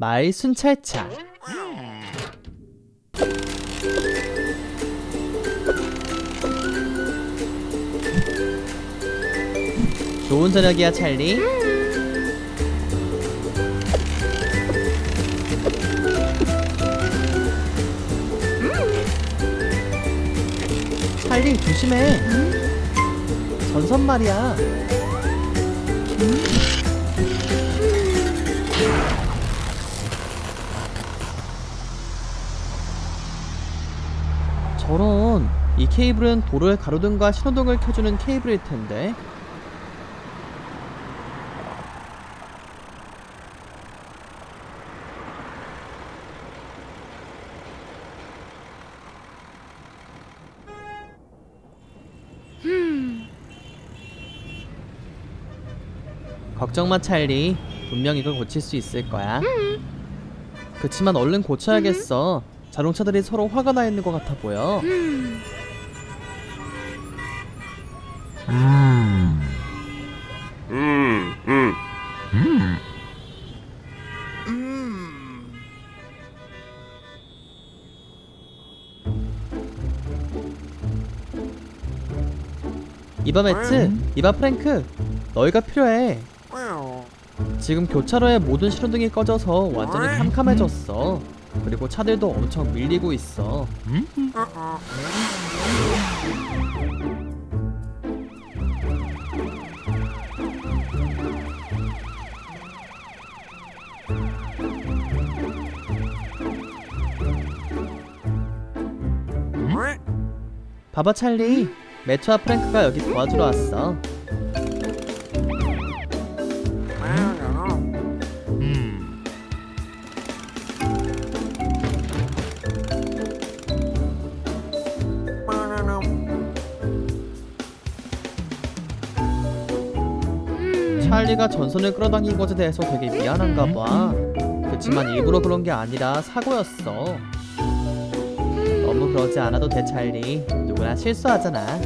마을 순찰차. 좋은 저녁이야 찰리. 찰리 조심해. 전선 말이야. 저 케이블은 도로의 가로등과 신호등을 켜주는 케이블일 텐데. 걱정 마 찰리. 분명 이걸 고칠 수 있을 거야. 그치만 얼른 고쳐야겠어. 자동차들이 서로 화가 나 있는 것 같아 보여 음, 음. 이봐 매트. 이봐 프랭크. 너희가 필요해. 지금 교차로에 모든 신호등이 꺼져서 완전히 캄캄해졌어. 그리고 차들도 엄청 밀리고 있어 봐봐 찰리 매트와 프랭크가 여기 도와주러 왔어 찰리가 전선을 끌어당긴 것에 대해서 되게 미안한가 봐. 그치만 일부러 그런 게 아니라 사고였어. 그러지 않아도 돼, 찰리. 누구나 실수하잖아.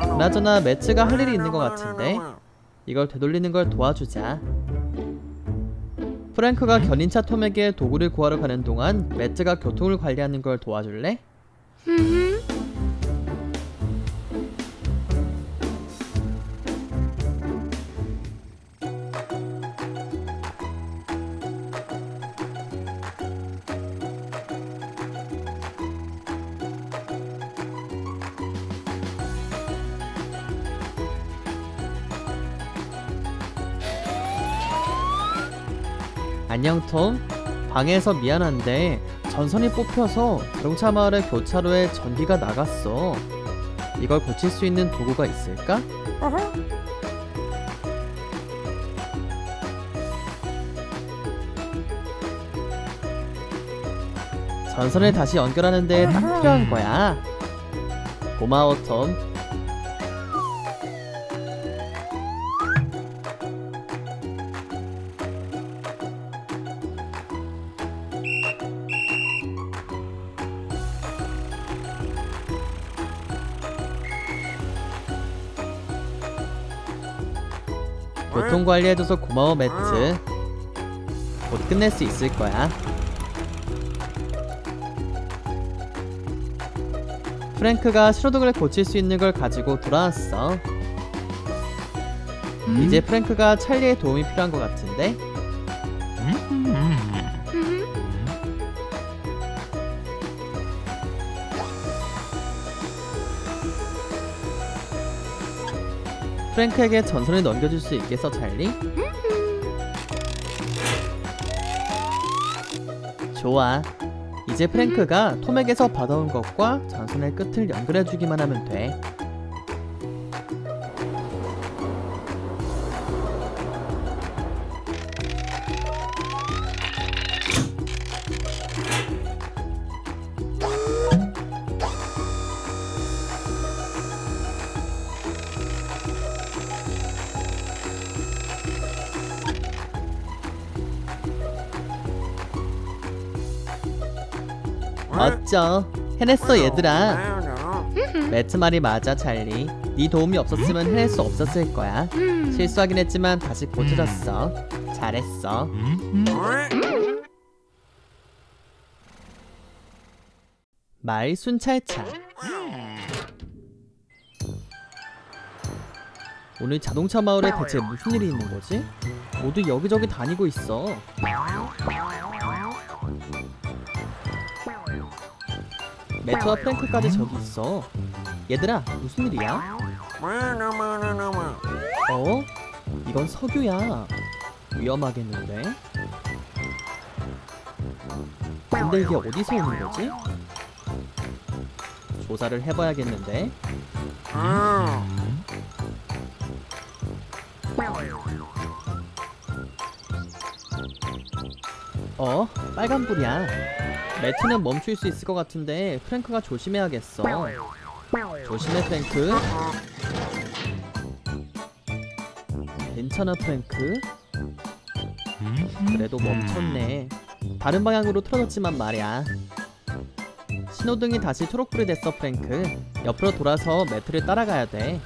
그나저나 매츠가 할 일이 있는 것 같은데 이걸 되돌리는 걸 도와주자. 프랭크가 견인차 톰에게 도구를 구하러 가는 동안 매츠가 교통을 관리하는 걸 도와줄래? 안녕 톰. 방에서 미안한데 전선이 뽑혀서 자동차 마을의 교차로에 전기가 나갔어. 이걸 고칠 수 있는 도구가 있을까? 전선을 다시 연결하는 데 딱 필요한 거야. 고마워 톰. 교통 관리해줘서 고마워 매트. 곧 끝낼 수 있을 거야. 프랭크가 신호등을 고칠 수 있는 걸 가지고 돌아왔어. 이제 프랭크가 찰리의 도움이 필요한 것 같은데. 프랭크에게 전선을 넘겨줄 수 있겠어, 찰리? 좋아. 이제 프랭크가 톰에게서 받아온 것과 전선의 끝을 연결해주기만 하면 돼. 어쩌? 해냈어 얘들아. 매트 말이 맞아 찰리. 네 도움이 없었으면 해낼 수 없었을 거야. 실수하긴 했지만 다시 고쳐졌어. 잘했어. 음. 말 순찰차. 오늘 자동차 마을에 대체 무슨 일이 있는 거지? 모두 여기저기 다니고 있어. 매트와 프랭크까지 저기 있어. 얘들아, 무슨 일이야? 어? 이건 석유야. 위험하겠는데? 근데 이게 어디서 오는 거지? 조사를 해봐야겠는데? 어? 빨간불이야. 매트는 멈출 수 있을 것 같은데 프랭크가 조심해야겠어. 조심해 프랭크. 괜찮아 프랭크. 그래도 멈췄네. 다른 방향으로 틀어졌지만 말이야. 신호등이 다시 초록불이 됐어 프랭크. 옆으로 돌아서 매트를 따라가야 돼.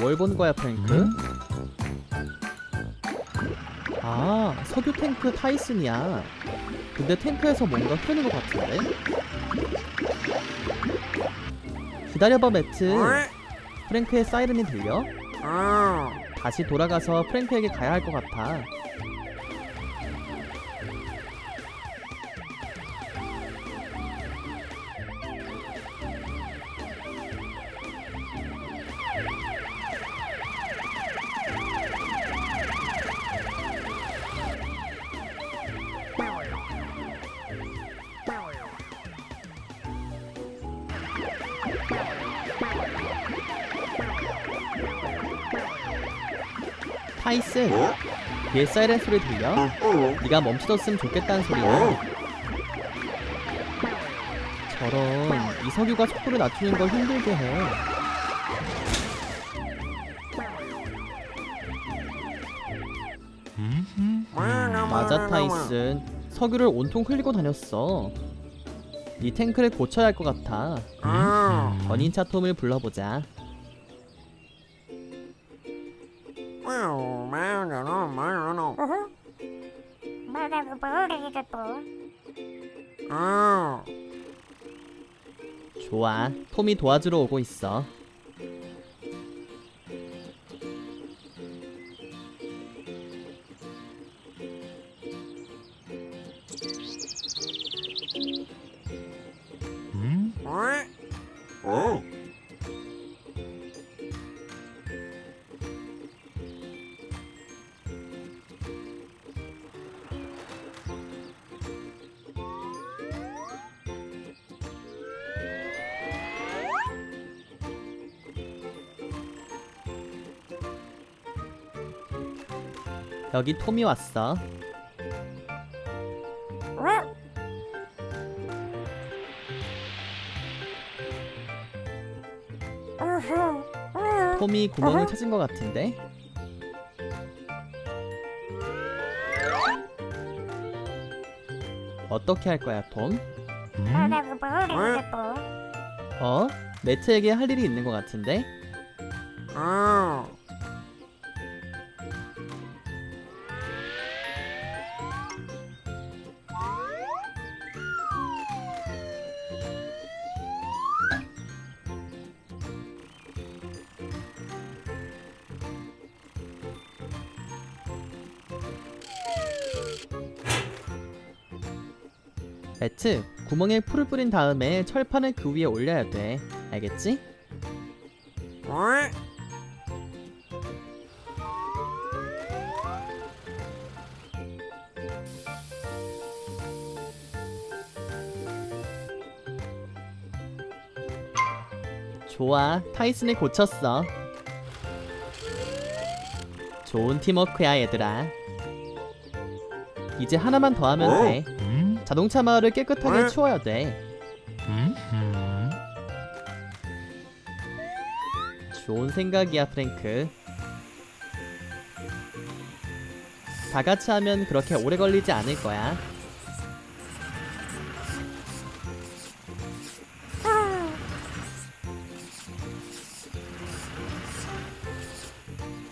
뭘 본 거야 프랭크? 아 석유 탱크 타이슨이야. 근데 탱크에서 뭔가 흐르는 것 같은데? 기다려봐 매트. 프랭크의 사이렌이 들려? 다시 돌아가서 프랭크에게 가야 할 것 같아. 타이슨, 뒤에 사이렌 소리 들려? 네가 멈춰졌으면 좋겠다는 소리야. 저런 이석유가 속도를 낮추는 걸 힘들게 해. 맞아 타이슨. 석유를 온통 흘리고 다녔어. 네 탱크를 고쳐야 할 것 같아. 견인차 톰을 불러보자. 좋아. 톰이 도와주러 오고 있어. 여기 톰이 왔어. 톰이 구멍을 찾은 것 같은데? 어떻게 할 거야, 톰? 어? 매트에게 할 일이 있는 것 같은데? 매트, 구멍에 풀을 뿌린 다음에 철판을 그 위에 올려야 돼. 알겠지? 좋아, 타이슨을 고쳤어. 좋은 팀워크야, 얘들아. 이제 하나만 더 하면 돼. 자동차 마을을 깨끗하게 치워야 돼. 좋은 생각이야, 프랭크. 다 같이 하면 그렇게 오래 걸리지 않을 거야.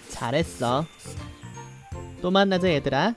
잘했어. 또 만나자, 얘들아.